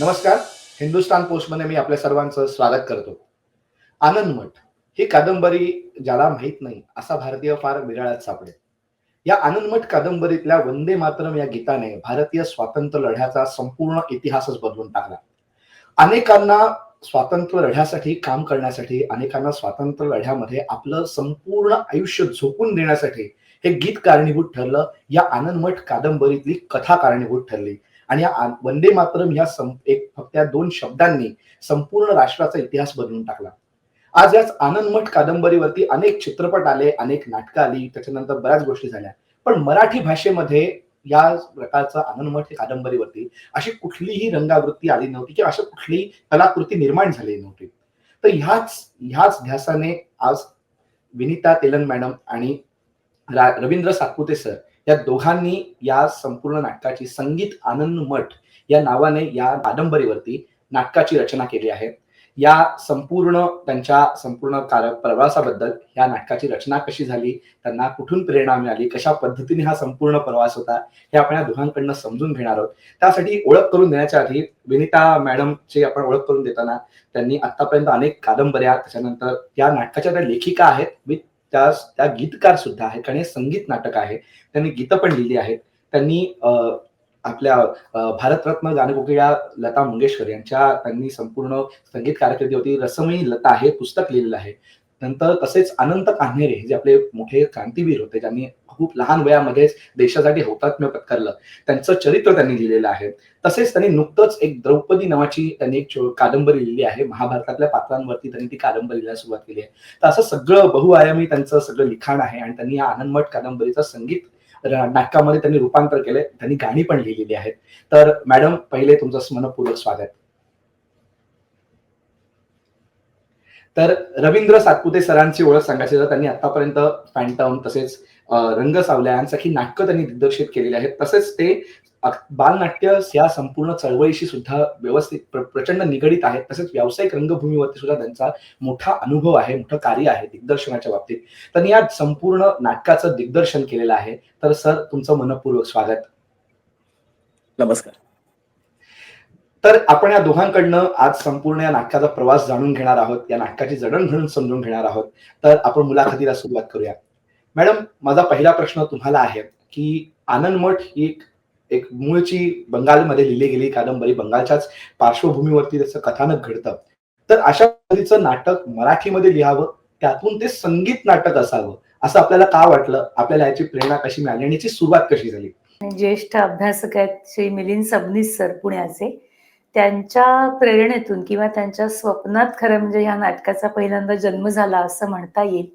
नमस्कार. हिंदुस्तान पोस्टमध्ये मी आपल्या सर्वांचं स्वागत करतो. आनंद मठ ही कादंबरी ज्याला माहीत नाही असा भारतीय फार विराळात सापडेल. या आनंद मठ कादंबरीतल्या वंदे मातरम या गीताने भारतीय स्वातंत्र्य लढ्याचा संपूर्ण इतिहासच बदलून टाकला. अनेकांना स्वातंत्र्य लढ्यासाठी काम करण्यासाठी अनेकांना स्वातंत्र्य लढ्यामध्ये आपलं संपूर्ण आयुष्य झोकून देण्यासाठी हे गीत कारणीभूत ठरलं. या आनंद मठ कादंबरीतली कथा कारणीभूत ठरली. आणि या वंदे मातरम ह्या सं- एक फक्त या दोन शब्दांनी संपूर्ण राष्ट्राचा इतिहास बदलून टाकला. आज याच आनंद मठ कादंबरीवरती अनेक चित्रपट आले अनेक नाटकं आली त्याच्यानंतर बऱ्याच गोष्टी झाल्या. पण मराठी भाषेमध्ये या प्रकारचा आनंद मठ कादंबरीवरती अशी कुठलीही रंगावृत्ती आली नव्हती किंवा अशी कुठलीही कलाकृती निर्माण झाली नव्हती. तर ह्याच ह्याच ध्यासाने आज विनिता तेलन मॅडम आणि रा- रवींद्र सातपुते सर या दोघांनी या संपूर्ण नाटकाची संगीत आनंद मठ या नावाने या कादंबरीवरती नाटकाची रचना केली आहे. या संपूर्ण त्यांच्या संपूर्ण कार प्रवासाबद्दल या नाटकाची रचना कशी झाली त्यांना कुठून प्रेरणा मिळाली कशा पद्धतीने हा संपूर्ण प्रवास होता हे आपण या दोघांकडनं समजून घेणार आहोत. त्यासाठी ओळख करून देण्याच्या आधी विनिता मॅडमची आपण ओळख करून देताना त्यांनी आतापर्यंत अनेक कादंबऱ्या त्याच्यानंतर या नाटकाच्या त्या लेखिका आहेत विथ त्या त्या गीतकार सुद्धा आहेत आणि संगीत नाटक आहे. त्यांनी गीतं पण लिहिली आहेत. त्यांनी अं, आपल्या भारतरत्न गानकोकिळा लता मंगेशकर यांच्या त्यांनी संपूर्ण संगीत कारकिर्दी होती रसमयी लता हे पुस्तक लिहिलेलं आहे. नंतर तसेच अनंत कान्हेरे जे आपले मोठे क्रांतीवीर होते ज्यांनी खूप लहान वयामध्येच देशासाठी हौतात्म्य पत्करलं त्यांचं चरित्र त्यांनी लिहिलेलं आहे. तसेच त्यांनी नुकतंच एक द्रौपदी नावाची त्यांनी एक कादंबरी लिहिली आहे. महाभारतातल्या पात्रांवरती त्यांनी ती कादंबरी लिहायला सुरुवात केली आहे. तर असं सगळं बहुआयामी त्यांचं सगळं लिखाण आहे आणि त्यांनी या आनंदमठ कादंबरीचं संगीत नाटकामध्ये त्यांनी रूपांतर केलंय. त्यांनी गाणी पण लिहिलेली आहेत. तर मॅडम पहिले तुमचं मनपूर्वक स्वागत. तर रवींद्र सातपुते सरांची ओळख सांगायची तर त्यांनी आतापर्यंत फॅन्टम तसेच रंग सावल्या यांसारखी नाटकं त्यांनी दिग्दर्शित केलेली आहेत. तसेच ते बालनाट्य या संपूर्ण चळवळीशी सुद्धा व्यवस्थित प्रचंड निगडीत आहेत. तसेच व्यावसायिक रंगभूमीवरती सुद्धा त्यांचा मोठा अनुभव आहे मोठं कार्य आहे दिग्दर्शनाच्या बाबतीत. त्यांनी या संपूर्ण नाटकाचं दिग्दर्शन केलेलं आहे. तर सर तुमचं मनपूर्वक स्वागत. नमस्कार. तर आपण या दोघांकडनं आज संपूर्ण या नाटकाचा प्रवास जाणून घेणार आहोत या नाटकाची जडणघडण समजून घेणार आहोत. तर आपण मुलाखतीला सुरुवात करूया. मॅडम माझा पहिला प्रश्न तुम्हाला आहे की आनंद मठ ही एक एक मूळची बंगालमध्ये लिहिली गेली कादंबरी बंगालच्याच पार्श्वभूमीवरती त्याचं कथानक घडतं. तर अशा पद्धतीचं नाटक मराठीमध्ये लिहावं त्यातून ते संगीत नाटक असावं असं आपल्याला का वाटलं? आपल्याला याची प्रेरणा कशी मिळाली आणि याची सुरुवात कशी झाली? ज्येष्ठ अभ्यासक आहेत श्री मिलिंद सबनीस सर पुण्याचे. त्यांच्या प्रेरणेतून किंवा त्यांच्या स्वप्नात खरं म्हणजे ह्या नाटकाचा पहिल्यांदा जन्म झाला असं म्हणता येईल.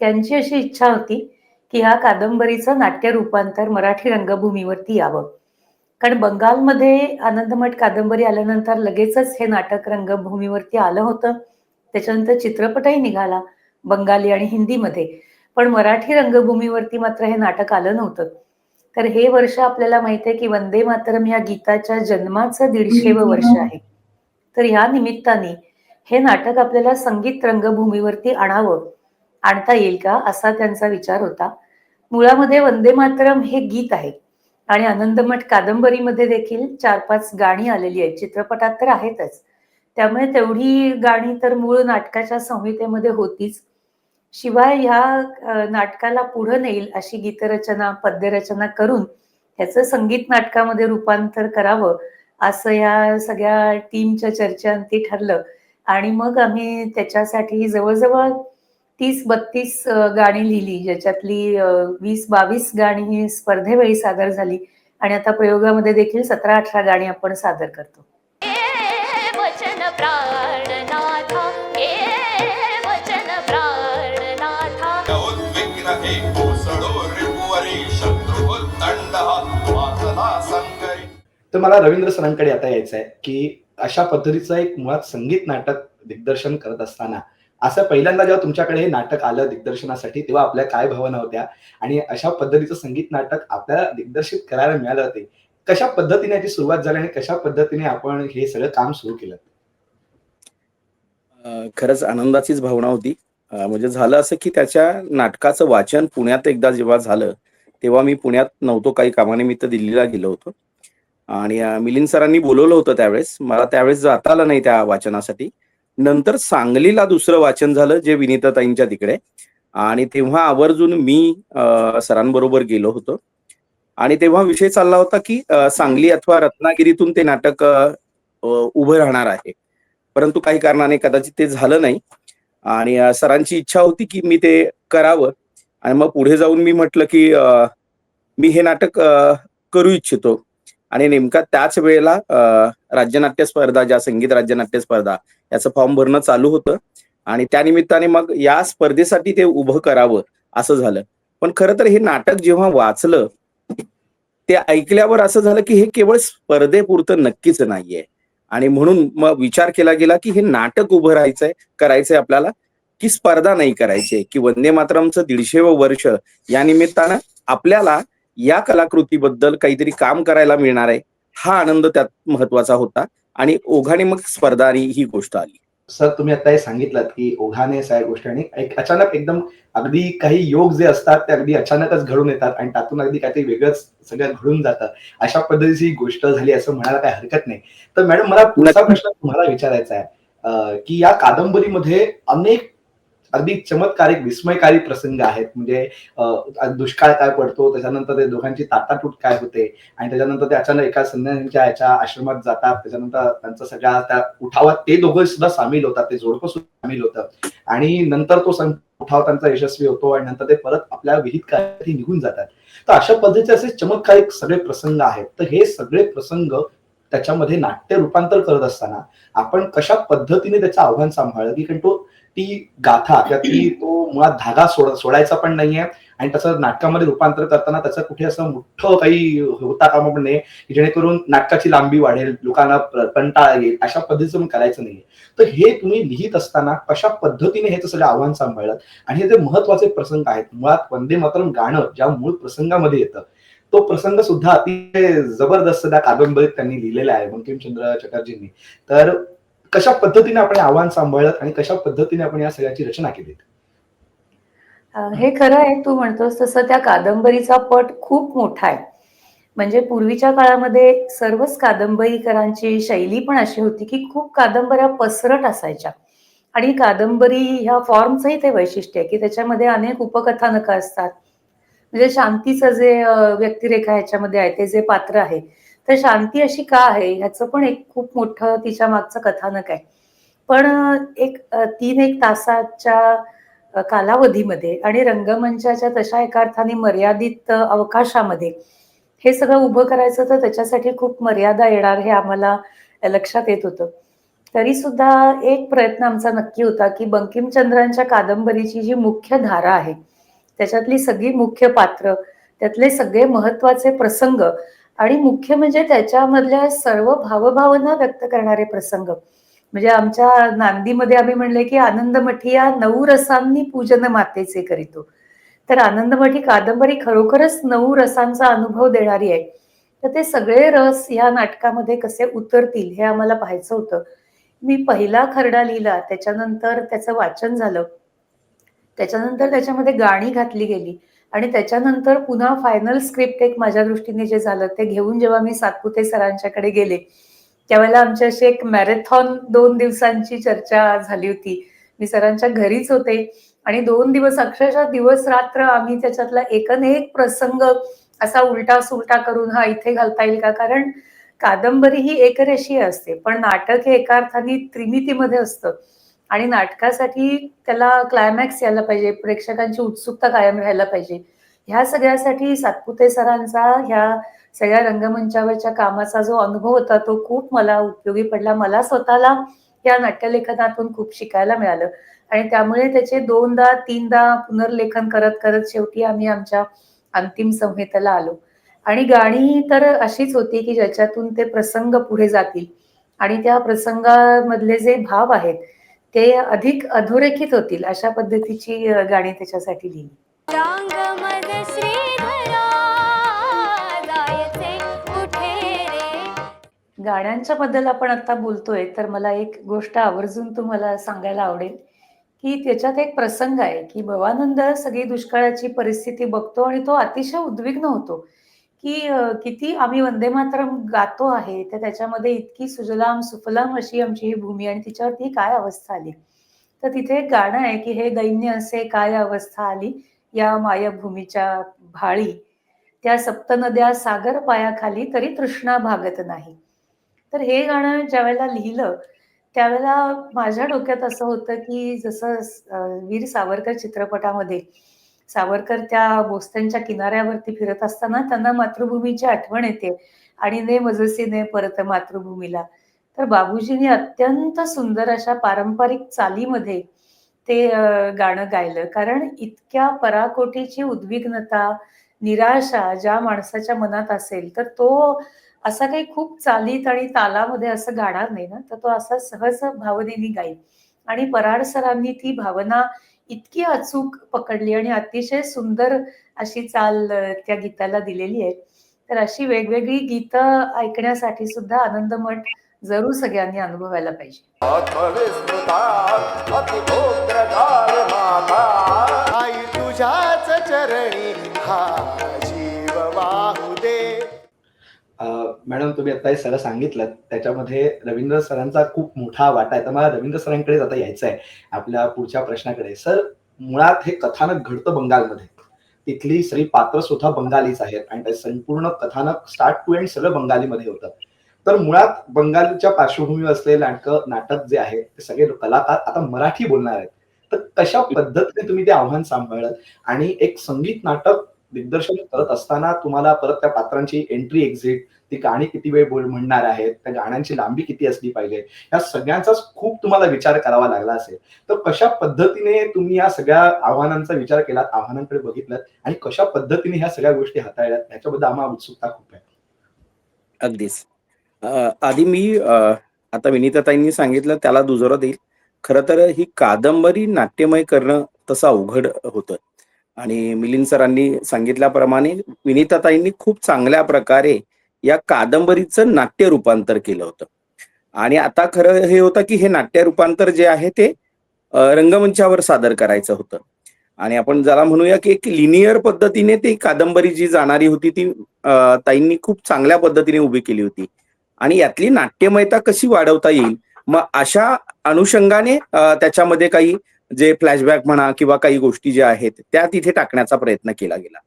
त्यांची अशी इच्छा होती की ह्या कादंबरीचं नाट्य रूपांतर मराठी रंगभूमीवरती यावं. कारण बंगालमध्ये आनंदमठ कादंबरी आल्यानंतर लगेचच हे नाटक रंगभूमीवरती आलं होतं. त्याच्यानंतर चित्रपटही निघाला बंगाली आणि हिंदीमध्ये. पण मराठी रंगभूमीवरती मात्र हे नाटक आलं नव्हतं. तर हे वर्ष आपल्याला माहिती आहे की वंदे मातरम या गीताच्या जन्माचं दीडशेवं वर्ष आहे. तर ह्या निमित्ताने हे नाटक आपल्याला संगीत रंगभूमीवरती आणावं आणता येईल का असा त्यांचा विचार होता. मुळामध्ये वंदे मातरम हे गीत आहे आणि आनंदमठ कादंबरीमध्ये देखील चार पाच गाणी आलेली आहेत. चित्रपटात तर आहेतच. त्यामुळे तेवढी गाणी तर मूळ नाटकाच्या संहितेमध्ये होतीच. शिवाय ह्या नाटकाला पुढं नेईल अशी गीतरचना पद्यरचना करून त्याचं संगीत नाटकामध्ये रूपांतर करावं असं या सगळ्या टीमच्या चर्चांती ठरलं. आणि मग आम्ही त्याच्यासाठी जवळजवळ तीस बत्तीस गाणी लिहिली ज्याच्यातली वीस बावीस गाणी ही स्पर्धेवेळी सादर झाली. आणि आता प्रयोगामध्ये देखील सतरा अठरा गाणी आपण सादर करतो. तर मला रवींद्र सरांकडे आता यायचं आहे की अशा पद्धतीचं एक मुळात संगीत नाटक दिग्दर्शन करत असताना असं पहिल्यांदा जेव्हा तुमच्याकडे हे नाटक आलं दिग्दर्शनासाठी तेव्हा आपल्या काय भावना होत्या? आणि अशा पद्धतीचं संगीत नाटक आपल्याला दिग्दर्शित करायला मिळालं होते. कशा पद्धतीने याची सुरुवात झाली आणि कशा पद्धतीने आपण हे सगळं काम सुरू केलं? खरंच आनंदाचीच भावना होती. म्हणजे झालं असं की त्याच्या नाटकाचं वाचन पुण्यात एकदा जेव्हा झालं तेव्हा मी पुण्यात नव्हतो काही कामानिमित्त दिल्लीला गेलो होतो. आणि मिलिंद सरांनी बोलवलं होतं त्यावेळेस. मला त्यावेळेस जाता आलं नाही त्या वाचनासाठी. नंतर सांगलीला दुसरं वाचन झालं जे विनीताताईंच्या तिकडे. आणि तेव्हा आवर्जून मी सरांबरोबर गेलो होतो. आणि तेव्हा विषय चालला होता की सांगली अथवा रत्नागिरीतून ते नाटक उभं राहणार आहे. परंतु काही कारणाने कदाचित ते झालं नाही. आणि सरांची इच्छा होती की मी ते करावं. आणि मग पुढे जाऊन मी म्हटलं की मी हे नाटक करू इच्छितो. आणि नेमका त्याच वेळेला राज्यनाट्य स्पर्धा ज्या संगीत राज्यनाट्य स्पर्धा याचं फॉर्म भरणं चालू होतं. आणि त्यानिमित्ताने मग या स्पर्धेसाठी ते उभं करावं असं झालं. पण खरं तर हे नाटक जेव्हा वाचलं ते ऐकल्यावर असं झालं की हे केवळ स्पर्धेपुरतं नक्कीच नाहीये. आणि म्हणून मग विचार केला गेला की हे नाटक उभं राहायचंय करायचंय आपल्याला की स्पर्धा नाही करायची की वंदे मातरमचं दीडशेवं वर्ष या निमित्तानं आपल्याला या कलाकृतीबद्दल काहीतरी काम करायला मिळणार आहे हा आनंद त्यात महत्त्वाचा होता आणि ओघाने मग स्पर्धा आणि ही गोष्ट आली. सर तुम्ही आता हे सांगितलं की ओघाने सगळ्या गोष्टी आणि एक अचानक एकदम अगदी काही योग जे असतात ते अगदी अचानकच घडून येतात आणि त्यातून अगदी काहीतरी वेगळंच सगळं घडून जातं. अशा पद्धतीची ही गोष्ट झाली असं म्हणायला काही हरकत नाही. तर मॅडम मला पुढचा. प्रश्न तुम्हाला विचारायचा आहे. की या कादंबरीमध्ये अनेक अगदी चमत्कारिक विस्मयकारी प्रसंग आहेत. म्हणजे दुष्काळ काय पडतो त्याच्यानंतर ते दोघांची ताटातूट काय होते आणि त्याच्यानंतर ते अचानक एका संन्यासींच्या याच्या आश्रमात जातात. त्याच्यानंतर त्यांचा सगळ्या त्या उठावात ते दोघं सुद्धा सामील होतात. ते जोडपं सुद्धा सामील होतं आणि नंतर तो सं- उठाव त्यांचा यशस्वी होतो आणि नंतर ते परत आपल्या विहित कार्यासाठी निघून जातात. तर अशा पद्धतीचे असे चमत्कारिक सगळे प्रसंग आहेत. तर हे सगळे प्रसंग त्याच्यामध्ये नाट्य रूपांतर करत असताना आपण कशा पद्धतीने त्याचं आव्हान सांभाळलं? की कारण तो ती गाथा किंवा ती तो मुळात धागा सोड सोडायचा पण नाहीये. आणि त्याचं नाटकामध्ये रूपांतर करताना त्याचं कुठे असं मोठं काही होता कामा पण नाही की जेणेकरून नाटकाची लांबी वाढेल लोकांना कंटाळा येईल अशा पद्धतीचं पण करायचं नाहीये. तर हे तुम्ही लिहित असताना कशा पद्धतीने हे सगळं आव्हान सांभाळलं? आणि हे जे महत्त्वाचे प्रसंग आहेत मुळात वंदे मातरम गाणं ज्या मूळ प्रसंगामध्ये येतं तो प्रसंग सुद्धा अतिशय जबरदस्त त्या कादंबरीत त्यांनी लिहिलेला आहे बंकिमचंद्र चटर्जींनी. तर कशा पद्धतीने आपण आव्हान सांभाळलं आणि कशा पद्धतीने आपण या सगळ्याची रचना केली? हे खरं आहे तू म्हणतोस तसं त्या कादंबरीचा पट खूप मोठा आहे. म्हणजे पूर्वीच्या काळामध्ये सर्वच कादंबरीकरांची शैली पण अशी होती की खूप कादंबऱ्या पसरट असायच्या. आणि कादंबरी ह्या फॉर्मचंही ते वैशिष्ट्य आहे की त्याच्यामध्ये अनेक उपकथानकं असतात. म्हणजे शांतीचं जे व्यक्तिरेखा ह्याच्यामध्ये आहे ते जे पात्र आहे तर शांती अशी का आहे? ह्याचं पण एक खूप मोठं तिच्या मागचं कथानक आहे. पण एक तीन एक तासाच्या कालावधीमध्ये आणि रंगमंचाच्या तशा एका अर्थाने मर्यादित अवकाशामध्ये हे सगळं उभं करायचं तर त्याच्यासाठी खूप मर्यादा येणार हे आम्हाला लक्षात येत होतं. तरी सुद्धा एक प्रयत्न आमचा नक्की होता की बंकिमचंद्रांच्या कादंबरीची जी मुख्य धारा आहे त्याच्यातली सगळी मुख्य पात्र त्यातले सगळे महत्त्वाचे प्रसंग आणि मुख्य म्हणजे त्याच्यामधल्या सर्व भावभावना व्यक्त करणारे प्रसंग. म्हणजे आमच्या नांदीमध्ये आम्ही म्हणले की आनंदमठी या नऊ रसांनी पूजन मातेचे करीतो. तर आनंदमठी कादंबरी खरोखरच नऊ रसांचा अनुभव देणारी आहे. तर ते सगळे रस या नाटकामध्ये कसे उतरतील हे आम्हाला पाहायचं होतं. मी पहिला खरडा लिहिला त्याच्यानंतर त्याचं वाचन झालं. त्याच्यानंतर त्याच्यामध्ये गाणी घातली गेली. आणि त्याच्यानंतर पुन्हा फायनल स्क्रिप्ट एक माझ्या दृष्टीने जे झालं ते घेऊन जेव्हा मी सातपुते सरांच्याकडे गेले त्यावेळेला आमची अशी एक मॅरेथॉन दोन दिवसांची चर्चा झाली होती. मी सरांच्या घरीच होते आणि दोन दिवस अक्षरशः दिवस रात्र आम्ही त्याच्यातला एकनेक प्रसंग असा उलटा सुलटा करून हा इथे घालता येईल का? कारण कादंबरी ही एकरेषीय असते पण नाटक हे एका अर्थाने त्रिमितीमध्ये असतं. आणि नाटकासाठी त्याला क्लायमॅक्स यायला पाहिजे प्रेक्षकांची उत्सुकता कायम राहायला पाहिजे. ह्या सगळ्यासाठी सातपुते सरांचा ह्या सगळ्या रंगमंचावरच्या कामाचा जो अनुभव होता तो खूप मला उपयोगी पडला. मला स्वतःला या नाट्यलेखनातून खूप शिकायला मिळालं. आणि त्यामुळे त्याचे दोनदा तीनदा पुनर्लेखन करत करत शेवटी आम्ही आमच्या अंतिम संहितेला आलो. आणि गाणी तर अशीच होती की ज्याच्यातून ते प्रसंग पुढे जातील. आणि त्या प्रसंगामधले जे भाव आहेत ते अधिक अधोरेखित होतील अशा पद्धतीची गाणी त्याच्यासाठी लिहिली. गाण्यांच्या बद्दल आपण आता बोलतोय तर मला एक गोष्ट आवर्जून तुम्हाला सांगायला आवडेल की त्याच्यात एक प्रसंग आहे की भवानंद सगळी दुष्काळाची परिस्थिती बघतो आणि तो अतिशय उद्विग्न होतो. की किती आम्ही वंदे मातरम गातो आहे तर त्याच्यामध्ये इतकी सुजलाम सुफलाम अशी आमची ही भूमी आणि तिच्यावरती काय अवस्था आली? तर तिथे एक गाणं आहे की हे दैन्य असे काय अवस्था आली या मायभूमीच्या भाळी? त्या सप्तनद्या सागर पायाखाली तरी तृष्णा भागत नाही. तर हे गाणं ज्यावेळेला लिहिलं त्यावेळेला माझ्या डोक्यात असं होतं की जसं वीर सावरकर चित्रपटामध्ये सावरकर त्या बोस्त्यांच्या किनाऱ्यावरती फिरत असताना त्यांना मातृभूमीची आठवण येते. आणि ने मजसीने परत मातृभूमीला. तर बाबूजींनी अत्यंत सुंदर अशा पारंपरिक चालीमध्ये ते गाणं गायलं. कारण इतक्या पराकोटीची उद्विग्नता निराशा ज्या माणसाच्या मनात असेल तर तो असा काही खूप चालीत आणि तालामध्ये असं गाणार नाही ना. तर तो असा सहज भावनेनी गाईल. आणि पराड सरांनी ती भावना इतकी अचूक पकडली आणि अतिशय सुंदर अशी चाल त्या गीताला दिलेली आहे. तर अशी वेगवेगळी गीतं ऐकण्यासाठी सुद्धा आनंद मठ जरूर सगळ्यांनी अनुभवायला पाहिजे. मॅडम तुम्ही आता हे सर सांगितलं त्याच्यामध्ये रवींद्र सरांचा खूप मोठा वाटा आहे. तर मला रवींद्र सरांकडेच आता यायचं आहे आपल्या पुढच्या प्रश्नाकडे. सर मुळात हे कथानक घडतं बंगालमध्ये. तिथली सगळी पात्र सुद्धा बंगालीच आहेत आणि ते संपूर्ण कथानक स्टार्ट टू एंड सगळं बंगालीमध्ये होतं. तर मुळात बंगालच्या पार्श्वभूमीवर असलेले नाटक नाटक जे आहे ते सगळे कलाकार आता मराठी बोलणार आहेत. तर कशा पद्धतीने तुम्ही ते आव्हान सांभाळत आणि एक संगीत नाटक दिग्दर्शन करत असताना तुम्हाला परत त्या पात्रांची एंट्री एक्झिट ती गाणी किती वेळ बोल म्हणणार आहेत त्या गाण्यांची लांबी किती असली पाहिजे या सगळ्यांचाच खूप तुम्हाला विचार करावा लागला असेल. तर कशा पद्धतीने तुम्ही या सगळ्या आव्हानांचा विचार केलात आव्हानांकडे बघितलं आणि कशा पद्धतीने ह्या सगळ्या गोष्टी हाताळल्यात याच्याबद्दल आम्हाला उत्सुकता खूप आहे. अगदीच. आधी मी आता विनीताताईंनी सांगितलं त्याला दुजोरा देईल. खरं तर ही कादंबरी नाट्यमय करणं तसं अवघड होतं. आणि मिलिंद सरांनी सांगितल्याप्रमाणे विनीताताईंनी खूप चांगल्या प्रकारे या कादंबरीचं नाट्य रूपांतर केलं होतं. आणि आता खरं हे होतं की हे नाट्य रूपांतर जे आहे ते रंगमंचावर सादर करायचं होतं. आणि आपण ज्याला म्हणूया की एक लिनियर पद्धतीने ती कादंबरी जी जाणारी होती ती ताईंनी खूप चांगल्या पद्धतीने उभी केली होती. आणि यातली नाट्यमयता कशी वाढवता येईल? मग अशा अनुषंगाने त्याच्यामध्ये काही जे फ्लॅशबॅक म्हणा किंवा काही गोष्टी ज्या आहेत त्या तिथे टाकण्याचा प्रयत्न केला गेला.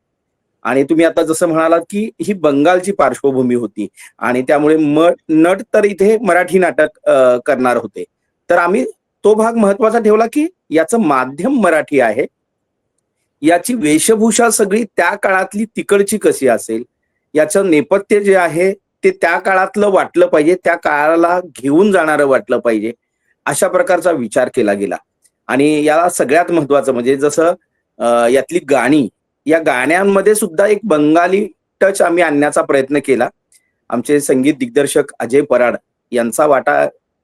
आणि तुम्ही आता जसं म्हणालात की ही बंगालची पार्श्वभूमी होती आणि त्यामुळे म नट तर इथे मराठी नाटक करणार होते. तर आम्ही तो भाग महत्त्वाचा ठेवला की याचं माध्यम मराठी आहे. याची वेशभूषा सगळी त्या काळातली तिकडची कशी असेल याचं नेपथ्य जे आहे ते त्या काळातलं वाटलं पाहिजे त्या काळाला घेऊन जाणारं वाटलं पाहिजे अशा प्रकारचा विचार केला गेला. आणि याला सगळ्यात महत्वाचं म्हणजे जसं यातली गाणी या गाण्यांमध्ये सुद्धा एक बंगाली टच आम्ही आणण्याचा प्रयत्न केला. आमचे संगीत दिग्दर्शक अजय पराड यांचा वाटा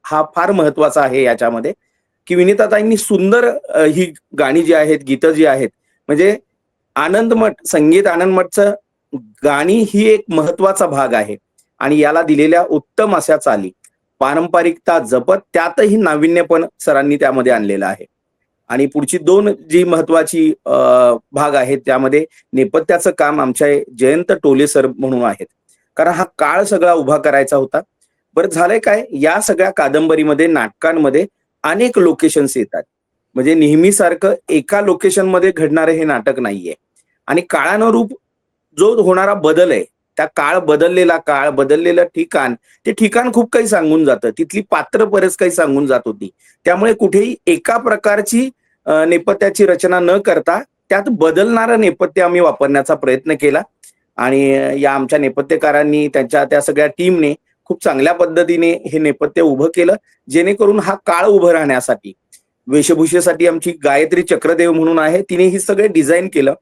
हा फार महत्त्वाचा आहे याच्यामध्ये की विनीताताईंनी सुंदर ही गाणी जी आहेत गीतं जी आहेत म्हणजे आनंदमठ संगीत आनंदमठचं गाणी ही एक महत्त्वाचा भाग आहे. आणि याला दिलेल्या उत्तम अशा चाली. पारंपरिकता जपत त्यातही नाविन्यपण सरांनी त्यामध्ये आणलेलं आहे. आणि पुढची दोन जी महत्वाची भाग आहेत त्यामध्ये नेपथ्याचं काम आमच्या जयंत टोले सर म्हणून आहेत. कारण हा काळ सगळा उभा करायचा होता. बरं झालंय काय? या सगळ्या कादंबरीमध्ये नाटकांमध्ये अनेक लोकेशन्स येतात. म्हणजे नेहमीसारखं एका लोकेशनमध्ये घडणारं हे नाटक नाहीये. आणि काळानुरूप जो होणारा बदल आहे त्या काळ बदललेला काळ बदललेलं ठिकाण ते ठिकाण खूप काही सांगून जातं. तिथली पात्र बरेच काही सांगून जात होती. त्यामुळे कुठेही एका प्रकारची नेपथ्याची रचना न करता त्यात बदलणारं नेपथ्य आम्ही वापरण्याचा प्रयत्न केला. आणि या आमच्या नेपथ्यकारांनी त्यांच्या त्या सगळ्या टीमने खूप चांगल्या पद्धतीने हे नेपथ्य उभं केलं. जेणेकरून हा काळ उभं राहण्यासाठी वेशभूषेसाठी आमची गायत्री चक्रदेव म्हणून आहे तिने ही सगळे डिझाईन केलं.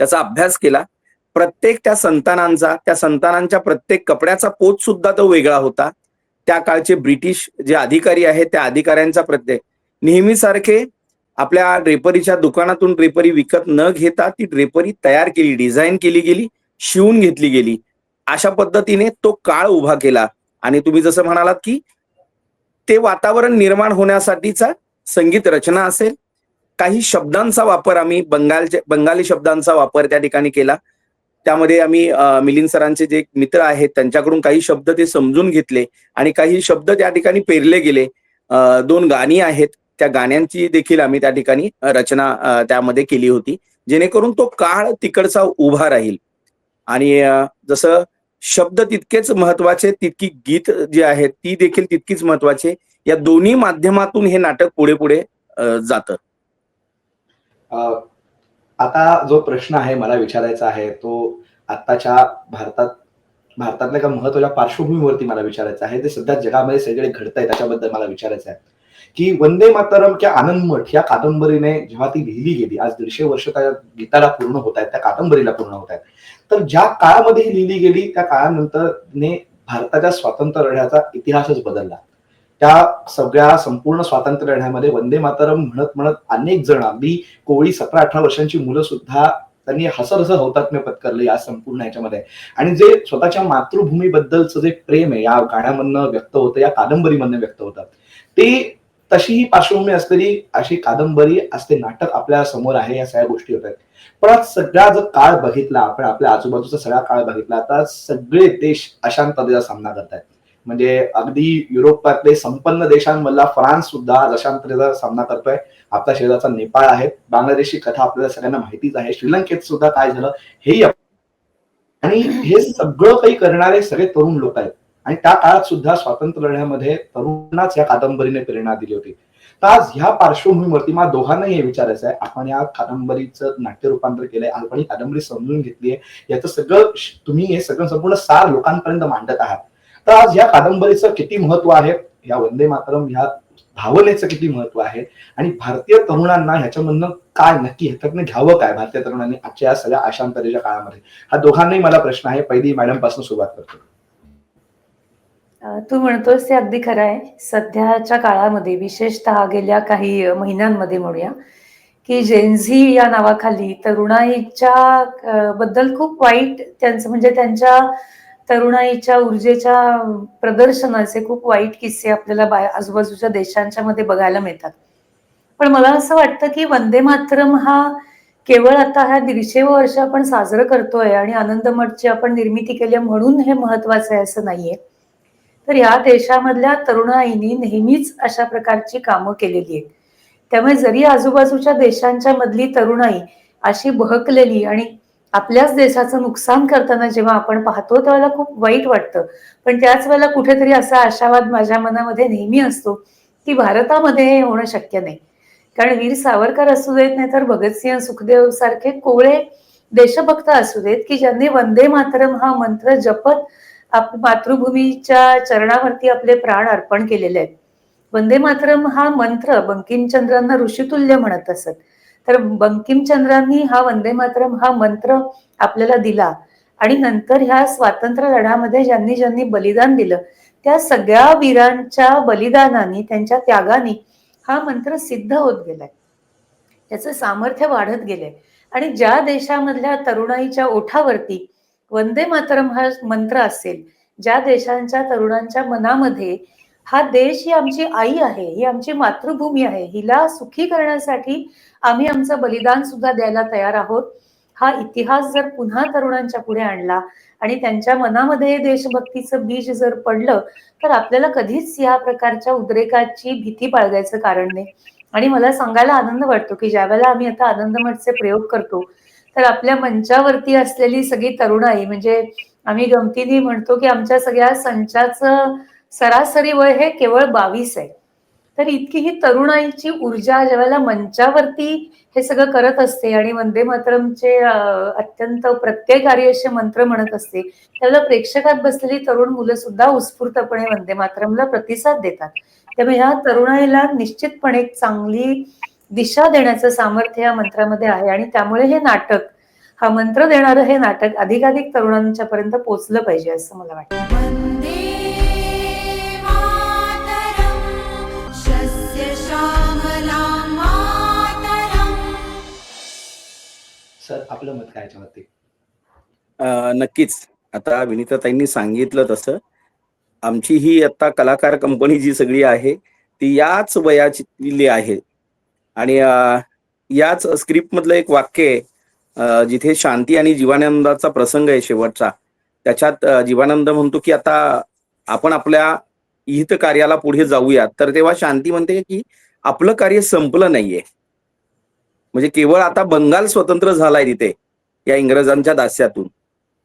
त्याचा अभ्यास केला. प्रत्येक त्या संतानांचा त्या संतानांच्या प्रत्येक कपड्याचा पोत सुद्धा तो वेगळा होता. त्या काळचे ब्रिटिश जे अधिकारी आहेत त्या अधिकाऱ्यांचा प्रत्येक. नेहमीसारखे आपल्या ड्रेपरीच्या दुकानातून ड्रेपरी विकत न घेता ती ड्रेपरी तयार केली डिझाईन केली गेली शिवून घेतली गेली. अशा पद्धतीने तो काळ उभा केला. आणि तुम्ही जसं म्हणालात की ते वातावरण निर्माण होण्यासाठीचा संगीत रचना असेल. काही शब्दांचा वापर आम्ही बंगालचे बंगाली शब्दांचा वापर त्या ठिकाणी केला. त्यामध्ये आम्ही मिलिंद सरांचे जे मित्र आहेत त्यांच्याकडून काही शब्द ते समजून घेतले आणि काही शब्द त्या ठिकाणी पेरले गेले. दोन गाणी आहेत. त्या गाण्यांची देखील आम्ही त्या ठिकाणी रचना त्यामध्ये केली होती. जेणेकरून तो काळ तिकडचा उभा राहील. आणि जसं शब्द तितकेच महत्त्वाचे तितकी गीत जी आहेत ती देखील तितकीच महत्त्वाचे या दोन्ही माध्यमातून हे नाटक पुढे पुढे जातं. आता जो प्रश्न आहे मला विचारायचा आहे तो आत्ताच्या भारतात भारतातल्या एका महत्त्वाच्या पार्श्वभूमीवरती मला विचारायचं आहे. ते सध्या जगामध्ये सगळे घडत आहे त्याच्याबद्दल मला विचारायचं आहे. की वंदे मातरम किंवा आनंद मठ या कादंबरीने जेव्हा ती लिहिली गेली आज दीडशे वर्ष त्या गीताला पूर्ण होत आहेत त्या कादंबरीला पूर्ण होत आहेत. तर ज्या काळामध्ये ही लिहिली गेली त्या काळानंतरने भारताच्या स्वातंत्र्य लढ्याचा इतिहासच बदलला. त्या सगळ्या संपूर्ण स्वातंत्र्य लढ्यामध्ये वंदे मातरम म्हणत म्हणत अनेक जण अगदी कोळी सतरा अठरा वर्षांची मुलं सुद्धा त्यांनी हसरस हौतात्म्य पत्करलं या संपूर्ण याच्यामध्ये आणि जे स्वतःच्या मातृभूमीबद्दलचं जे प्रेम आहे या गाण्यामधनं व्यक्त होतं या कादंबरीमधनं व्यक्त होतं ते तशी ही पार्श्वभूमी असलेली अशी कादंबरी असते नाटक आपल्यासमोर आहे या सगळ्या गोष्टी होत आहेत. पण आज सगळा जर काळ बघितला आपण आपल्या आजूबाजूचा सगळा काळ बघितला तर सगळे देश अशांततेचा सामना करत आहेत म्हणजे अगदी युरोपातले संपन्न देशांमधला फ्रान्स सुद्धा आज सामना करतोय. आपला शेजारचा नेपाळ आहे. बांगलादेशची कथा आपल्याला सगळ्यांना माहितीच आहे. श्रीलंकेत सुद्धा काय झालं हेही आणि हे सगळं काही करणारे सगळे तरुण लोक आहेत. आणि त्या काळात सुद्धा स्वातंत्र्य लढ्यामध्ये तरुणांनाच या कादंबरीने प्रेरणा दिली होती. तर आज ह्या पार्श्वभूमीवरती मला दोघांनाही हे विचारायचं आहे. आपण या कादंबरीचं नाट्य रूपांतर केलंय. आपण ही कादंबरी समजून घेतली आहे याचं सगळं तुम्ही हे सगळं संपूर्ण सार लोकांपर्यंत मांडत आहात. तर आज या कादंबरीचं किती महत्त्व आहे? या वंदे मातरम ह्या भावनेचं किती महत्त्व आहे? आणि भारतीय तरुणांना ह्याच्यामधनं काय नक्की ह्याच्यातनं घ्यावं काय? भारतीय तरुणांनी आजच्या या सगळ्या आशांतरेच्या काळामध्ये. हा दोघांनाही मला प्रश्न आहे. पहिली मॅडमपासून सुरुवात करतो. तू म्हणतोस ते अगदी खरं आहे. सध्याच्या काळामध्ये विशेषतः गेल्या काही महिन्यांमध्ये म्हणूया की जेन्झी या नावाखाली तरुणाईच्या बद्दल खूप वाईट त्यांचं म्हणजे त्यांच्या तरुणाईच्या ऊर्जेच्या प्रदर्शनाचे खूप वाईट किस्से आपल्याला बाय आजूबाजूच्या देशांच्या मध्ये बघायला मिळतात. पण मला असं वाटतं की वंदे मातरम हा केवळ आता ह्या दीडशे वर्ष आपण साजरं करतोय आणि आनंद मठची आपण निर्मिती केली आहे म्हणून हे महत्वाचं आहे असं नाहीये. तर या देशामधल्या तरुणाईनी नेहमीच अशा प्रकारची कामं केलेली आहेत. त्यामुळे जरी आजूबाजूच्या देशांच्या मधली तरुणाई अशी बहकलेली आणि आपल्याच देशाचं नुकसान करताना जेव्हा आपण पाहतो त्यावेळेला खूप वाईट वाटतं. पण त्याच वेळेला कुठेतरी असा आशावाद माझ्या मनामध्ये नेहमी असतो की भारतामध्ये हे होणं शक्य नाही. कारण वीर सावरकर असू देत नाही तर भगतसिंह सुखदेव सारखे कोवळे देशभक्त असू देत की ज्यांनी वंदे मातरम हा मंत्र जपत आप मातृभूमीच्या चरणावरती आपले प्राण अर्पण केलेले आहेत. वंदे मातरम हा मंत्र बंकिमचंद्रांना ऋषितुल्य म्हणत असत. तर बंकिमचंद्रांनी हा वंदे मातरम हा मंत्र आपल्याला दिला. आणि नंतर ह्या स्वातंत्र्य लढ्यामध्ये ज्यांनी ज्यांनी बलिदान दिलं त्या सगळ्या वीरांच्या बलिदानाने त्यांच्या त्यागाने हा मंत्र सिद्ध होत गेलाय. त्याचं सामर्थ्य वाढत गेलंय. आणि ज्या देशामधल्या तरुणाईच्या ओठावरती वंदे मातरम हा मंत्र असेल ज्या देशांच्या तरुणांच्या मनामध्ये हा देश ही आमची आई आहे ही आमची मातृभूमी आहे हिला सुखी करण्यासाठी आम्ही आमचं बलिदान सुद्धा द्यायला तयार आहोत. हा इतिहास जर पुन्हा तरुणांच्या पुढे आणला आणि त्यांच्या मनामध्ये देशभक्तीचं बीज जर पडलं तर आपल्याला कधीच या प्रकारच्या उद्रेकाची भीती बाळगायचं कारण नाही. आणि मला सांगायला आनंद वाटतो की ज्यावेळेला आम्ही आता आनंद मठचे प्रयोग करतो तर आपल्या मंचावरती असलेली सगळी तरुणाई म्हणजे आम्ही गमतीने म्हणतो की आमच्या सगळ्या संचाचं सरासरी वय हे केवळ बावीस आहे. तर इतकी ही तरुणाईची ऊर्जा ज्यावेळेला मंचावरती हे सगळं करत असते आणि वंदे मातरमचे अत्यंत प्रत्ययकारी असे मंत्र म्हणत असते त्यावेळेला प्रेक्षकात बसलेली तरुण मुलं सुद्धा उत्स्फूर्तपणे वंदे मातरमला प्रतिसाद देतात. त्यामुळे ह्या तरुणाईला निश्चितपणे एक चांगली दिशा देण्याचं सामर्थ्य या मंत्रामध्ये आहे आणि त्यामुळे हे नाटक हा मंत्र देणारं हे नाटक अधिकाधिक तरुणांच्या पर्यंत पोहोचलं पाहिजे असं मला वाटतं. सर आपलं मत काय याच्यावरती? नक्कीच. आता विनीताताईंनी सांगितलं तसं. आमची ही आता कलाकार कंपनी जी सगळी आहे ती याच वयाची आहे. आणि याच स्क्रिप्ट मधलं एक वाक्य आहे जिथे शांती आणि जीवानंदाचा प्रसंग आहे शेवटचा. त्याच्यात जीवानंद म्हणतो की आता आपण आपल्या हित कार्याला पुढे जाऊयात. तर तेव्हा शांती म्हणते की आपलं कार्य संपलं नाहीये. म्हणजे केवळ आता बंगाल स्वतंत्र झालाय तिथे या इंग्रजांच्या दास्यातून.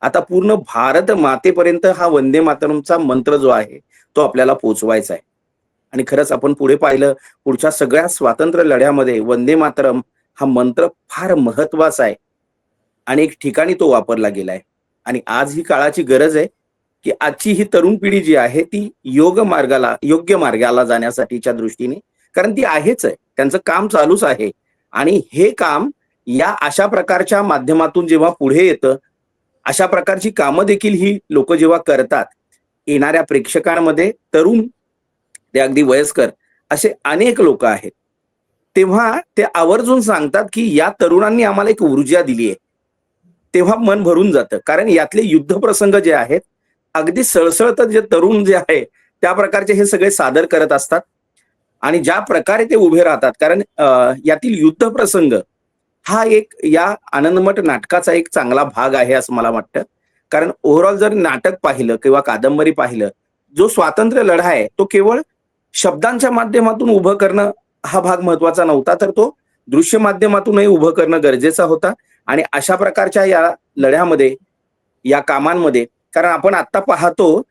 आता पूर्ण भारत मातेपर्यंत हा वंदे मातरमचा मंत्र जो आहे तो आपल्याला पोचवायचा आहे. आणि खरंच आपण पुढे पाहिलं पुढच्या सगळ्या स्वातंत्र्य लढ्यामध्ये वंदे मातरम हा मंत्र फार महत्त्वाचा आहे. आणि एक ठिकाणी तो वापरला गेलाय आणि आज ही काळाची गरज आहे की आजची ही तरुण पिढी जी आहे ती योग मार्गाला योग्य मार्गाला जाण्यासाठीच्या दृष्टीने कारण ती आहेच आहे. त्यांचं काम चालूच आहे. आणि हे काम या अशा प्रकारच्या माध्यमातून जेव्हा पुढे येतं अशा प्रकारची कामं देखील ही लोक जेव्हा करतात येणाऱ्या प्रेक्षकांमध्ये तरुण ते अगदी वयस्कर असे अनेक लोक आहेत. तेव्हा ते आवर्जून सांगतात की या तरुणांनी आम्हाला एक ऊर्जा दिली आहे तेव्हा मन भरून जातं. कारण यातले युद्ध प्रसंग जे आहेत अगदी सळसळत जे तरुण जे आहे त्या प्रकारचे हे सगळे सादर करत असतात. आणि ज्या प्रकारे ते उभे राहतात कारण यातील युद्ध प्रसंग हा एक या आनंदमठ नाटकाचा एक चांगला भाग आहे असं मला वाटतं. कारण ओव्हरऑल जर नाटक पाहिलं किंवा कादंबरी पाहिलं जो स्वातंत्र्य लढा आहे तो केवळ शब्दांच्या माध्यमातून उभं करणं हा भाग महत्त्वाचा नव्हता तर तो दृश्य माध्यमातूनही उभं करणं गरजेचा होता. आणि अशा प्रकारच्या या लढ्यामध्ये या कामांमध्ये कारण आपण आता पाहतो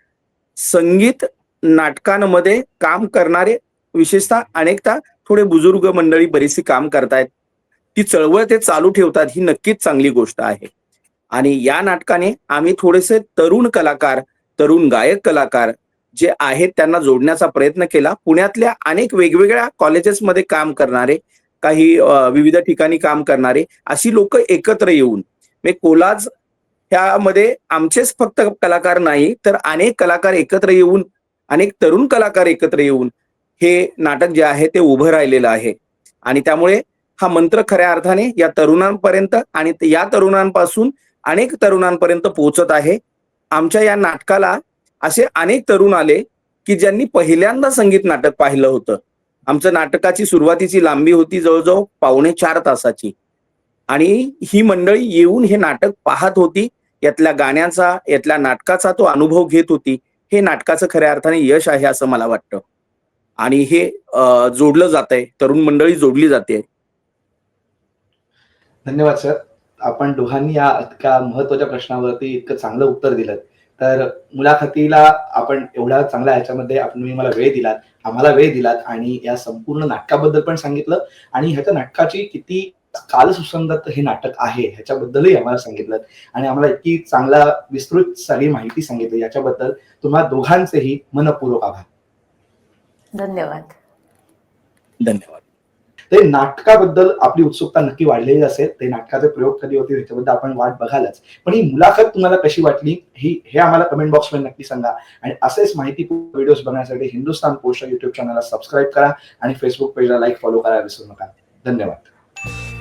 संगीत नाटकांमध्ये काम करणारे विशेषतः अनेकदा थोडे बुजुर्ग मंडळी बरीचशी काम करतायत. ती चळवळ ते चालू ठेवतात ही नक्कीच चांगली गोष्ट आहे. आणि या नाटकाने आम्ही थोडेसे तरुण कलाकार तरुण गायक कलाकार जे आहेत त्यांना जोडण्याचा प्रयत्न केला. पुण्यातल्या अनेक वेगवेगळ्या कॉलेजेसमध्ये काम करणारे काही विविध ठिकाणी काम करणारे अशी लोक एकत्र येऊन म्हणजे कोलाज ह्यामध्ये आमचेच फक्त कलाकार नाही तर अनेक कलाकार एकत्र येऊन अनेक तरुण कलाकार एकत्र येऊन हे नाटक जे आहे ते उभं राहिलेलं आहे. आणि त्यामुळे हा मंत्र खऱ्या अर्थाने या तरुणांपर्यंत आणि या तरुणांपासून अनेक तरुणांपर्यंत पोहोचत आहे. आमच्या या नाटकाला असे अनेक तरुण आले की ज्यांनी पहिल्यांदा संगीत नाटक पाहिलं होतं. आमचं नाटकाची सुरुवातीची लांबी होती जवळजवळ पावणे चार तासाची. आणि ही मंडळी येऊन हे नाटक पाहत होती. यातल्या गाण्याचा यातल्या नाटकाचा तो अनुभव घेत होती. हे नाटकाचं खऱ्या अर्थाने यश आहे असं मला वाटतं. आणि हे जोडलं जात आहे तरुण मंडळी जोडली जाते. धन्यवाद सर. आपण दोघांनी या इतक्या महत्त्वाच्या प्रश्नावरती इतकं चांगलं उत्तर दिलं. तर मुलाखतीला आपण एवढ्या चांगल्या ह्याच्यामध्ये आपण तुम्ही मला वेळ दिलात आम्हाला वेळ दिलात आणि या संपूर्ण नाटकाबद्दल पण सांगितलं. आणि ह्याच्या नाटकाची किती काल सुसंगत हे नाटक आहे ह्याच्याबद्दलही आम्हाला सांगितलं. आणि आम्हाला इतकी चांगला विस्तृत सारी माहिती सांगितली. याच्याबद्दल तुम्हा दोघांचेही मनपूर्वक आभार. धन्यवाद. धन्यवाद. ते नाटकाबद्दल आपली उत्सुकता नक्की वाढलेली असेल ते नाटकाचे प्रयोग कधी होतील ह्याच्याबद्दल आपण वाट बघालच. पण ही मुलाखत तुम्हाला कशी वाटली ही हे आम्हाला कमेंट बॉक्समध्ये नक्की सांगा. आणि असेच माहिती व्हिडिओज बघण्यासाठी हिंदुस्तान पोस्ट युट्यूब चॅनलला सबस्क्राईब करा आणि फेसबुक पेजला लाईक फॉलो करायला विसरू नका. धन्यवाद.